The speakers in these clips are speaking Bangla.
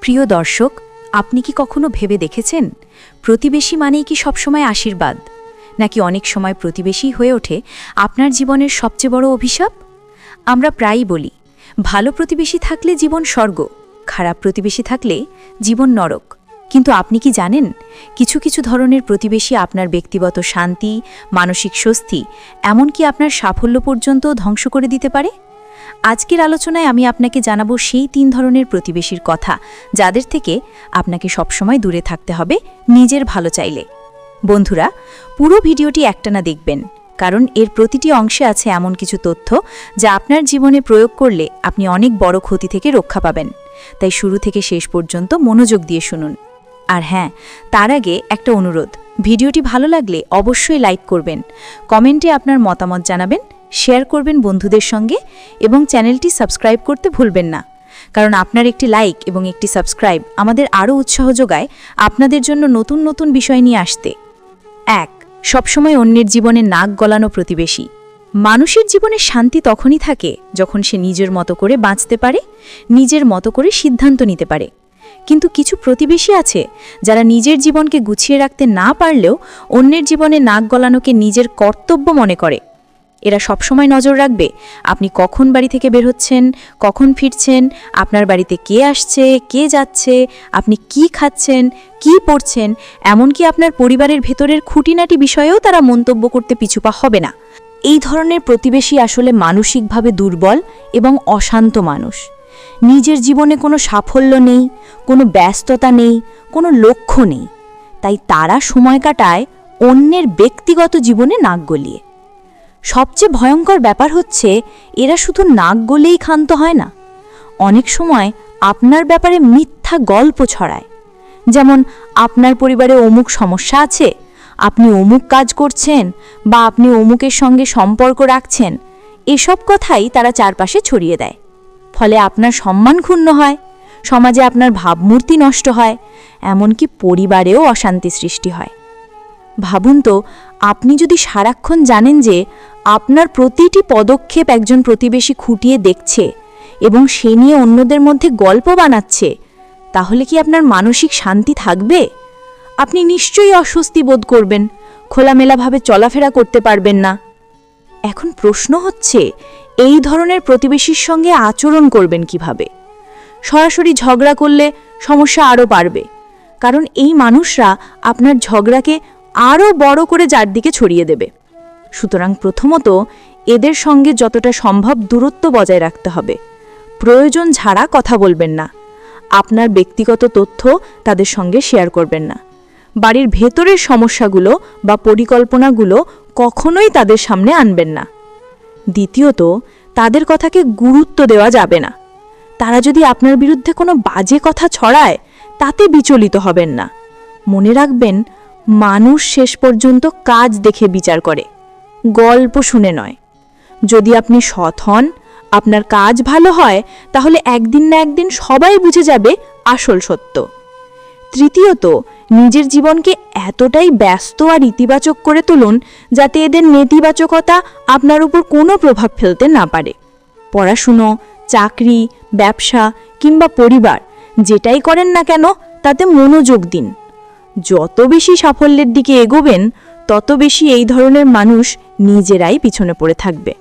প্রিয় দর্শক, আপনি কি কখনো ভেবে দেখেছেন? প্রতিবেশী মানেই কি সবসময় আশীর্বাদ? নাকি অনেক সময় প্রতিবেশী হয়ে ওঠে আপনার জীবনের সবচেয়ে বড় অভিশাপ? আমরা প্রায়ই বলি, ভালো প্রতিবেশী থাকলে জীবন স্বর্গ, খারাপ প্রতিবেশী থাকলে জীবন নরক। কিন্তু আপনি কি জানেন, কিছু কিছু ধরনের প্রতিবেশী আপনার ব্যক্তিগত শান্তি, মানসিক স্বস্তি, এমনকি আপনার সাফল্য পর্যন্ত ধ্বংস করে দিতে পারে? আজকের আলোচনায় আমি আপনাকে জানাব সেই তিন ধরনের প্রতিবেশীর কথা, যাদের থেকে আপনাকে সবসময় দূরে থাকতে হবে নিজের ভালো চাইলে। বন্ধুরা, পুরো ভিডিওটি একটানা দেখবেন, কারণ এর প্রতিটি অংশে আছে এমন কিছু তথ্য যা আপনার জীবনে প্রয়োগ করলে আপনি অনেক বড় ক্ষতি থেকে রক্ষা পাবেন। তাই শুরু থেকে শেষ পর্যন্ত মনোযোগ দিয়ে শুনুন। আর হ্যাঁ তার আগে একটা অনুরোধ, ভিডিওটি ভালো লাগলে অবশ্যই লাইক করবেন, কমেন্টে আপনার মতামত জানাবেন শেয়ার করবেন বন্ধুদের সঙ্গে এবং চ্যানেলটি সাবস্ক্রাইব করতে ভুলবেন না। কারণ আপনার একটি লাইক এবং একটি সাবস্ক্রাইব আমাদের আরও উৎসাহ যোগায় আপনাদের জন্য নতুন নতুন বিষয় নিয়ে আসতে। এক, সবসময় অন্যের জীবনে নাক গলানো প্রতিবেশী। মানুষের জীবনে শান্তি তখনই থাকে যখন সে নিজের মতো করে বাঁচতে পারে, নিজের মতো করে সিদ্ধান্ত নিতে পারে। কিন্তু কিছু প্রতিবেশী আছে যারা নিজের জীবনকে গুছিয়ে রাখতে না পারলেও অন্যের জীবনে নাক গলানোকে নিজের কর্তব্য মনে করে। এরা সবসময় নজর রাখবে, আপনি কখন বাড়ি থেকে বের হচ্ছেন, কখন ফিরছেন, আপনার বাড়িতে কে আসছে, কে যাচ্ছে, আপনি কি খাচ্ছেন, কি পড়ছেন এমনকি আপনার পরিবারের ভেতরের খুঁটিনাটি বিষয়েও তারা মন্তব্য করতে পিছুপা হবে না। এই ধরনের প্রতিবেশী আসলে মানসিকভাবে দুর্বল এবং অশান্ত মানুষ। নিজের জীবনে কোনো সাফল্য নেই, কোনো ব্যস্ততা নেই, কোনো লক্ষ্য নেই। তাই তারা সময় কাটায় অন্যের ব্যক্তিগত জীবনে নাক গলিয়ে। সবচেয়ে ভয়ঙ্কর ব্যাপার হচ্ছে, এরা শুধু নাক গলেই ক্ষান্ত হয় না। অনেক সময় আপনার ব্যাপারে মিথ্যা গল্প ছড়ায়। যেমন, আপনার পরিবারে অমুক সমস্যা আছে, আপনি অমুক কাজ করছেন বা আপনি অমুকের সঙ্গে সম্পর্ক রাখছেন, এসব কথাই তারা চারপাশে ছড়িয়ে দেয়। ফলে আপনার সম্মান ক্ষুণ্ণ হয়, সমাজে আপনার ভাবমূর্তি নষ্ট হয়, এমনকি পরিবারেও অশান্তি সৃষ্টি হয়। ভাবুন তো, আপনি যদি সারাক্ষণ জানেন যে আপনার প্রতিটি পদক্ষেপ একজন প্রতিবেশী খুঁটিয়ে দেখছে এবং সে নিয়ে অন্যদের মধ্যে গল্প বানাচ্ছে, তাহলে কি আপনার মানসিক শান্তি থাকবে? আপনি নিশ্চয়ই অস্বস্তি বোধ করবেন, খোলামেলাভাবে চলাফেরা করতে পারবেন না। এখন প্রশ্ন হচ্ছে, এই ধরনের প্রতিবেশীর সঙ্গে আচরণ করবেন কীভাবে? সরাসরি ঝগড়া করলে সমস্যা আরও বাড়বে, কারণ এই মানুষরা আপনার ঝগড়াকে আরও বড় করে যার দিকে ছড়িয়ে দেবে। সুতরাং প্রথমত এদের সঙ্গে যতটা সম্ভব দূরত্ব বজায় রাখতে হবে। প্রয়োজন ছাড়া কথা বলবেন না। আপনার ব্যক্তিগত তথ্য তাদের সঙ্গে শেয়ার করবেন না। বাড়ির ভেতরের সমস্যাগুলো বা পরিকল্পনাগুলো কখনোই তাদের সামনে আনবেন না। দ্বিতীয়ত, তাদের কথাকে গুরুত্ব দেওয়া যাবে না। তারা যদি আপনার বিরুদ্ধে কোনো বাজে কথা ছড়ায়, তাতে বিচলিত হবেন না। মনে রাখবেন, মানুষ শেষ পর্যন্ত কাজ দেখে বিচার করে। গল্প শুনে নয়। যদি আপনি সৎ হন, আপনার কাজ ভালো হয়, তাহলে একদিন না একদিন সবাই বুঝে যাবে আসল সত্য। তৃতীয়ত, নিজের জীবনকে এতটাই ব্যস্ত আর ইতিবাচক করে তুলুন, যাতে এদের নেতিবাচকতা আপনার উপর কোনো প্রভাব ফেলতে না পারে। পড়াশুনো, চাকরি, ব্যবসা কিংবা পরিবার, যেটাই করেন না কেন, তাতে মনোযোগ দিন। যত বেশি সাফল্যের দিকে এগোবেন তত বেশি এই ধরনের মানুষ নিজেরাই পিছনে পড়ে থাকবে।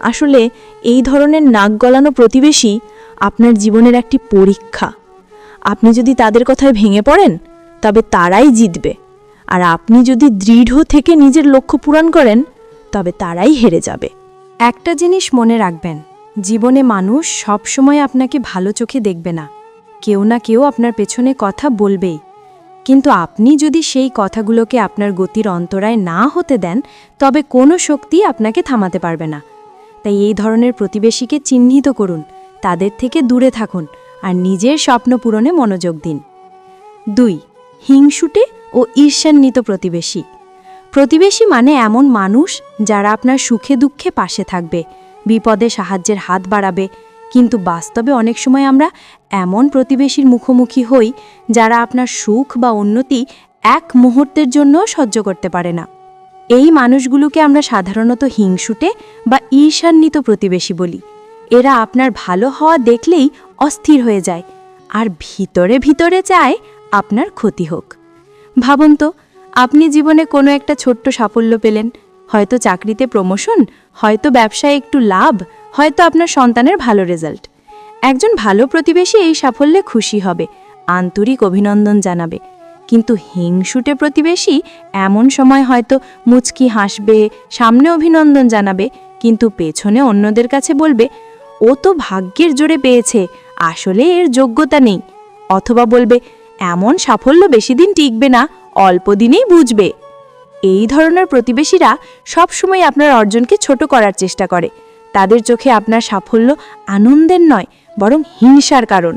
আসলে এই ধরনের নাক গলানো প্রতিবেশী আপনার জীবনের একটি পরীক্ষা। আপনি যদি তাদের কথায় ভেঙে পড়েন, তবে তারাই জিতবে। আর আপনি যদি দৃঢ় থেকে নিজের লক্ষ্য পূরণ করেন, তবে তারাই হেরে যাবে। একটা জিনিস মনে রাখবেন, জীবনে মানুষ সবসময় আপনাকে ভালো চোখে দেখবে না। কেউ না কেউ আপনার পেছনে কথা বলবেই। কিন্তু আপনি যদি সেই কথাগুলোকে আপনার গতির অন্তরায় না হতে দেন, তবে কোনো শক্তি আপনাকে থামাতে পারবে না। তাই এই ধরনের প্রতিবেশীকে চিহ্নিত করুন, তাদের থেকে দূরে থাকুন আর নিজের স্বপ্ন পূরণে মনোযোগ দিন। দুই, হিংসুটে ও ঈর্ষান্বিত প্রতিবেশী। প্রতিবেশী মানে এমন মানুষ যারা আপনার সুখে দুঃখে পাশে থাকবে, বিপদে সাহায্যের হাত বাড়াবে কিন্তু বাস্তবে অনেক সময় আমরা এমন প্রতিবেশীর মুখোমুখি হই যারা আপনার সুখ বা উন্নতি এক মুহূর্তের জন্য সহ্য করতে পারে না। এই মানুষগুলোকে আমরা সাধারণত হিংসুটে বা ঈর্ষান্বিত প্রতিবেশী বলি। এরা আপনার ভালো হওয়া দেখলেই অস্থির হয়ে যায়, আর ভিতরে ভিতরে চায় আপনার ক্ষতি হোক। ভাবুন তো, আপনি জীবনে কোনো একটা ছোট্ট সাফল্য পেলেন, হয়তো চাকরিতে প্রমোশন হয়তো ব্যবসায় একটু লাভ হয়তো আপনার সন্তানের ভালো রেজাল্ট। একজন ভালো প্রতিবেশী এই সাফল্যে খুশি হবে, আন্তরিক অভিনন্দন জানাবে। কিন্তু হিংসুটে প্রতিবেশী এমন সময় হয়তো মুচকি হাসবে, সামনে অভিনন্দন জানাবে, কিন্তু পেছনে অন্যদের কাছে বলবে, ও তো ভাগ্যের জোরে পেয়েছে, আসলে এর যোগ্যতা নেই। অথবা বলবে, এমন সাফল্য বেশি দিন টিকবে না, অল্প দিনেই বুঝবে। এই ধরনের প্রতিবেশীরা সবসময় আপনার অর্জনকে ছোট করার চেষ্টা করে। তাদের চোখে আপনার সাফল্য আনন্দের নয়, বরং হিংসার কারণ।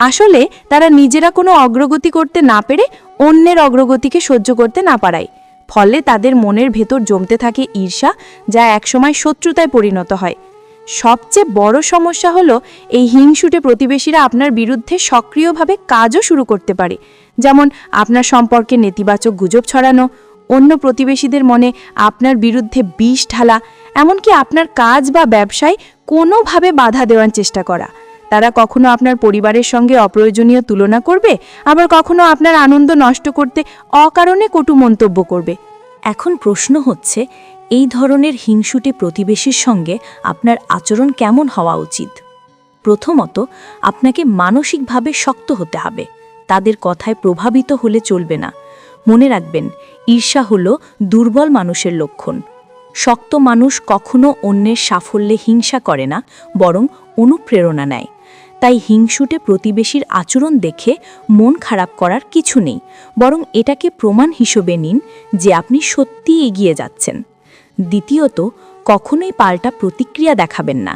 আসলে তারা নিজেরা কোনো অগ্রগতি করতে না পেরে অন্যের অগ্রগতিকে সহ্য করতে না পারায়। ফলে তাদের মনের ভেতর জমতে থাকে ঈর্ষা, যা একসময় শত্রুতায় পরিণত হয়। সবচেয়ে বড় সমস্যা হলো এই হিংসুটে প্রতিবেশীরা আপনার বিরুদ্ধে সক্রিয়ভাবে কাজও শুরু করতে পারে। যেমন আপনার সম্পর্কে নেতিবাচক গুজব ছড়ানো, অন্য প্রতিবেশীদের মনে আপনার বিরুদ্ধে বিষ ঢালা এমনকি আপনার কাজ বা ব্যবসায় কোনোভাবে বাধা দেওয়ার চেষ্টা করা। তারা কখনো আপনার পরিবারের সঙ্গে অপ্রয়োজনীয় তুলনা করবে, আবার কখনো আপনার আনন্দ নষ্ট করতে অকারণে কটু মন্তব্য করবে। এখন প্রশ্ন হচ্ছে, এই ধরনের হিংসুটে প্রতিবেশীর সঙ্গে আপনার আচরণ কেমন হওয়া উচিত? প্রথমত, আপনাকে মানসিকভাবে শক্ত হতে হবে। তাদের কথায় প্রভাবিত হলে চলবে না। মনে রাখবেন, ঈর্ষা হল দুর্বল মানুষের লক্ষণ। শক্ত মানুষ কখনো অন্যের সাফল্যে হিংসা করে না, বরং অনুপ্রেরণা নেয়। তাই হিংসুটে প্রতিবেশীর আচরণ দেখে মন খারাপ করার কিছু নেই, বরং এটাকে প্রমাণ হিসেবে নিন যে আপনি সত্যি এগিয়ে যাচ্ছেন। দ্বিতীয়ত, কখনোই পাল্টা প্রতিক্রিয়া দেখাবেন না।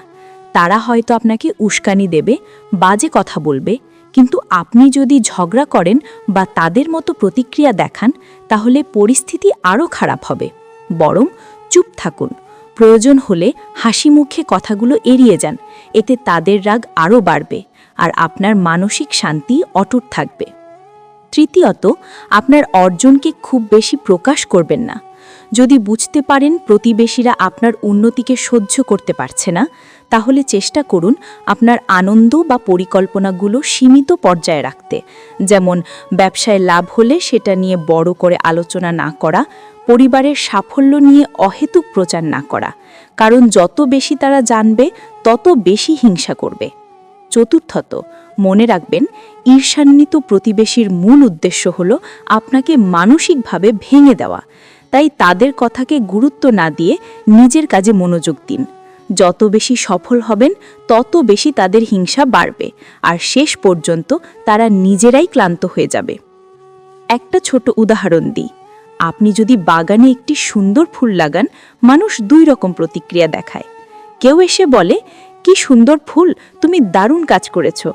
তারা হয়তো আপনাকে উস্কানি দেবে, বাজে কথা বলবে, কিন্তু আপনি যদি ঝগড়া করেন বা তাদের মতো প্রতিক্রিয়া দেখান, তাহলে পরিস্থিতি আরও খারাপ হবে। বরং চুপ থাকুন। প্রয়োজন হলে হাসি মুখে কথাগুলো এড়িয়ে যান। এতে তাদের রাগ আরও বাড়বে আর আপনার মানসিক শান্তি অটুট থাকবে। তৃতীয়ত, আপনার অর্জনকে খুব বেশি প্রকাশ করবেন না। যদি বুঝতে পারেন প্রতিবেশীরা আপনার উন্নতিকে সহ্য করতে পারছে না, তাহলে চেষ্টা করুন আপনার আনন্দ বা পরিকল্পনাগুলো সীমিত পর্যায়ে রাখতে। যেমন, ব্যবসায় লাভ হলে সেটা নিয়ে বড় করে আলোচনা না করা পরিবারের সাফল্য নিয়ে অহেতুক প্রচার না করা। কারণ যত বেশি তারা জানবে, তত বেশি হিংসা করবে। চতুর্থত, মনে রাখবেন, ঈর্ষান্বিত প্রতিবেশীর মূল উদ্দেশ্য হল আপনাকে মানসিকভাবে ভেঙে দেওয়া। তাই তাদের কথাকে গুরুত্ব না দিয়ে নিজের কাজে মনোযোগ দিন। যত বেশি সফল হবেন, তত বেশি তাদের হিংসা বাড়বে। আর শেষ পর্যন্ত তারা নিজেরাই ক্লান্ত হয়ে যাবে। একটা ছোট উদাহরণ দিই। আপনি যদি বাগানে একটি সুন্দর ফুল লাগান, মানুষ দুই রকম প্রতিক্রিয়া দেখায়। কেউ এসে বলে, কি সুন্দর ফুল, তুমি দারুণ কাজ করেছ।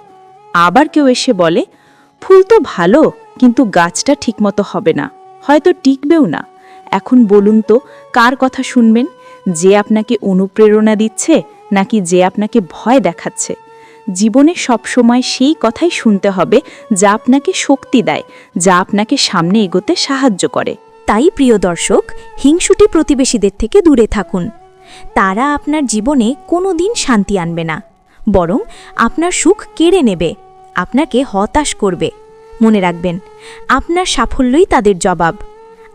আবার কেউ এসে বলে, ফুল তো ভালো, কিন্তু গাছটা ঠিকমতো হবে না, হয়তো টিকবেও না। এখন বলুন তো, কার কথা শুনবেন? যে আপনাকে অনুপ্রেরণা দিচ্ছে, নাকি যে আপনাকে ভয় দেখাচ্ছে? জীবনে সবসময় সেই কথাই শুনতে হবে, যা আপনাকে শক্তি দেয়, যা আপনাকে সামনে এগোতে সাহায্য করে। তাই প্রিয় দর্শক, হিংসুটি প্রতিবেশীদের থেকে দূরে থাকুন। তারা আপনার জীবনে কোনো দিন শান্তি আনবে না। বরং আপনার সুখ কেড়ে নেবে, আপনাকে হতাশ করবে। মনে রাখবেন, আপনার সাফল্যই তাদের জবাব।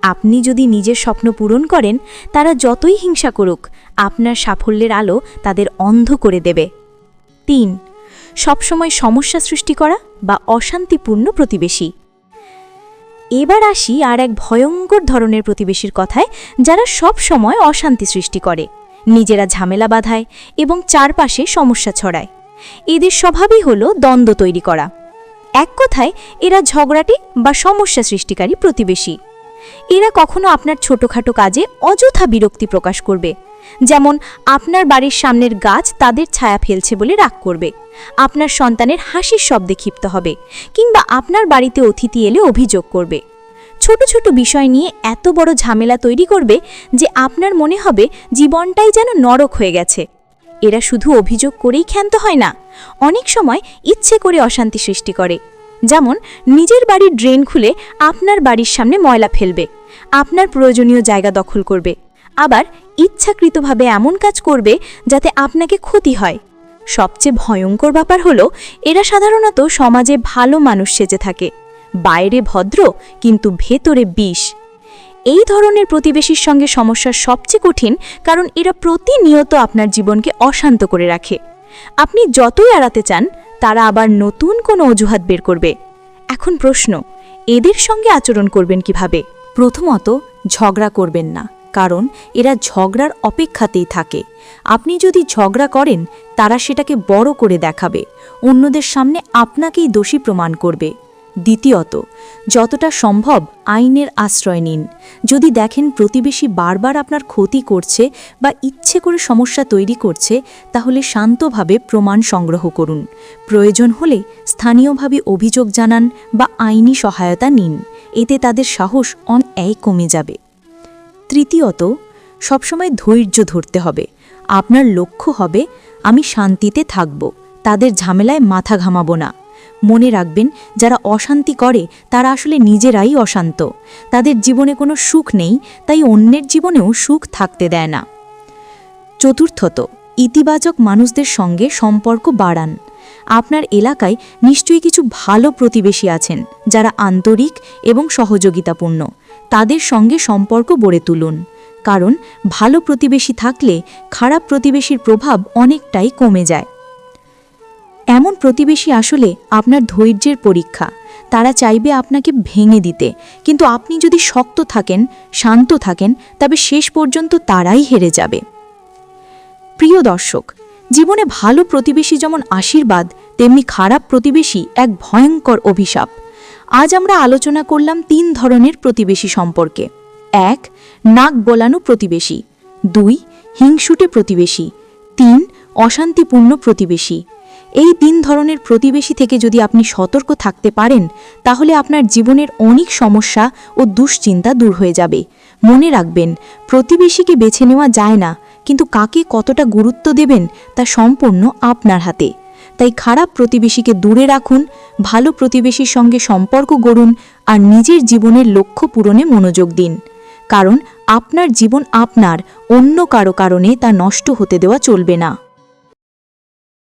আপনি যদি নিজের স্বপ্ন পূরণ করেন, তারা যতই হিংসা করুক, আপনার সাফল্যের আলো তাদের অন্ধ করে দেবে। তিন, সবসময় সমস্যা সৃষ্টি করা বা অশান্তিপূর্ণ প্রতিবেশী। এবার আসি আর এক ভয়ঙ্কর ধরনের প্রতিবেশীর কথায়, যারা সব সময় অশান্তি সৃষ্টি করে। নিজেরা ঝামেলা বাঁধায় এবং চারপাশে সমস্যা ছড়ায়। এদের স্বভাবই হল দ্বন্দ্ব তৈরি করা। এক কথায়, এরা ঝগড়াটি বা সমস্যা সৃষ্টিকারী প্রতিবেশী। এরা কখনো আপনার ছোটোখাটো কাজে অযথা বিরক্তি প্রকাশ করবে। যেমন, আপনার বাড়ির সামনের গাছ তাদের ছায়া ফেলছে বলে রাগ করবে। আপনার সন্তানের হাসির শব্দে ক্ষিপ্ত হবে, কিংবা আপনার বাড়িতে অতিথি এলে অভিযোগ করবে। ছোট ছোট বিষয় নিয়ে এত বড় ঝামেলা তৈরি করবে যে আপনার মনে হবে জীবনটাই যেন নরক হয়ে গেছে। এরা শুধু অভিযোগ করেই ক্ষান্ত হয় না, অনেক সময় ইচ্ছে করে অশান্তি সৃষ্টি করে। যেমন, নিজের বাড়ির ড্রেন খুলে আপনার বাড়ির সামনে ময়লা ফেলবে, আপনার প্রয়োজনীয় জায়গা দখল করবে, আবার ইচ্ছাকৃতভাবে এমন কাজ করবে যাতে আপনাকে ক্ষতি হয়। সবচেয়ে ভয়ঙ্কর ব্যাপার হলো, এরা সাধারণত সমাজে ভালো মানুষ সেজে থাকে, বাইরে ভদ্র কিন্তু ভেতরে বিষ। এই ধরনের প্রতিবেশীর সঙ্গে সমস্যা সবচেয়ে কঠিন কারণ এরা প্রতিনিয়ত আপনার জীবনকে অশান্ত করে রাখে। আপনি যতই এড়াতে চান তারা আবার নতুন কোনো অজুহাত বের করবে। এখন প্রশ্ন, এদের সঙ্গে আচরণ করবেন কীভাবে? প্রথমত, ঝগড়া করবেন না, কারণ এরা ঝগড়ার অপেক্ষাতেই থাকে। আপনি যদি ঝগড়া করেন, তারা সেটাকে বড় করে দেখাবে। অন্যদের সামনে আপনাকেই দোষী প্রমাণ করবে। দ্বিতীয়ত, যতটা সম্ভব আইনের আশ্রয় নিন। যদি দেখেন প্রতিবেশী বারবার আপনার ক্ষতি করছে বা ইচ্ছে করে সমস্যা তৈরি করছে, তাহলে শান্তভাবে প্রমাণ সংগ্রহ করুন। প্রয়োজন হলে স্থানীয়ভাবে অভিযোগ জানান বা আইনি সহায়তা নিন। এতে তাদের সাহস অন এই কমে যাবে। তৃতীয়ত, সবসময় ধৈর্য ধরতে হবে। আপনার লক্ষ্য হবে, আমি শান্তিতে থাকব। তাদের ঝামেলায় মাথা ঘামাবো না। মনে রাখবেন, যারা অশান্তি করে, তারা আসলে নিজেরাই অশান্ত। তাদের জীবনে কোনো সুখ নেই, তাই অন্যের জীবনেও সুখ থাকতে দেয় না। চতুর্থত, ইতিবাচক মানুষদের সঙ্গে সম্পর্ক বাড়ান। আপনার এলাকায় নিশ্চয়ই কিছু ভালো প্রতিবেশী আছেন, যারা আন্তরিক এবং সহযোগিতাপূর্ণ। তাদের সঙ্গে সম্পর্ক গড়ে তুলুন। কারণ, ভালো প্রতিবেশী থাকলে খারাপ প্রতিবেশীর প্রভাব অনেকটাই কমে যায়। এমন প্রতিবেশী আসলে আপনার ধৈর্যের পরীক্ষা। তারা চাইবে আপনাকে ভেঙে দিতে। কিন্তু আপনি যদি শক্ত থাকেন, শান্ত থাকেন, তবে শেষ পর্যন্ত তারাই হেরে যাবে। প্রিয় দর্শক, জীবনে ভালো প্রতিবেশী যেমন আশীর্বাদ, তেমনি খারাপ প্রতিবেশী এক ভয়ঙ্কর অভিশাপ। আজ আমরা আলোচনা করলাম তিন ধরনের প্রতিবেশী সম্পর্কে। এক, নাক বলানো প্রতিবেশী। দুই, হিংসুটে প্রতিবেশী। তিন, অশান্তিপূর্ণ প্রতিবেশী। এই তিন ধরনের প্রতিবেশী থেকে যদি আপনি সতর্ক থাকতে পারেন, তাহলে আপনার জীবনের অনেক সমস্যা ও দুশ্চিন্তা দূর হয়ে যাবে। মনে রাখবেন, প্রতিবেশীকে বেছে নেওয়া যায় না, কিন্তু কাকে কতটা গুরুত্ব দেবেন তা সম্পূর্ণ আপনার হাতে। তাই খারাপ প্রতিবেশীকে দূরে রাখুন, ভালো প্রতিবেশীর সঙ্গে সম্পর্ক গড়ুন আর নিজের জীবনের লক্ষ্য পূরণে মনোযোগ দিন। কারণ, আপনার জীবন আপনার, অন্য কারও কারণে তা নষ্ট হতে দেওয়া চলবে না।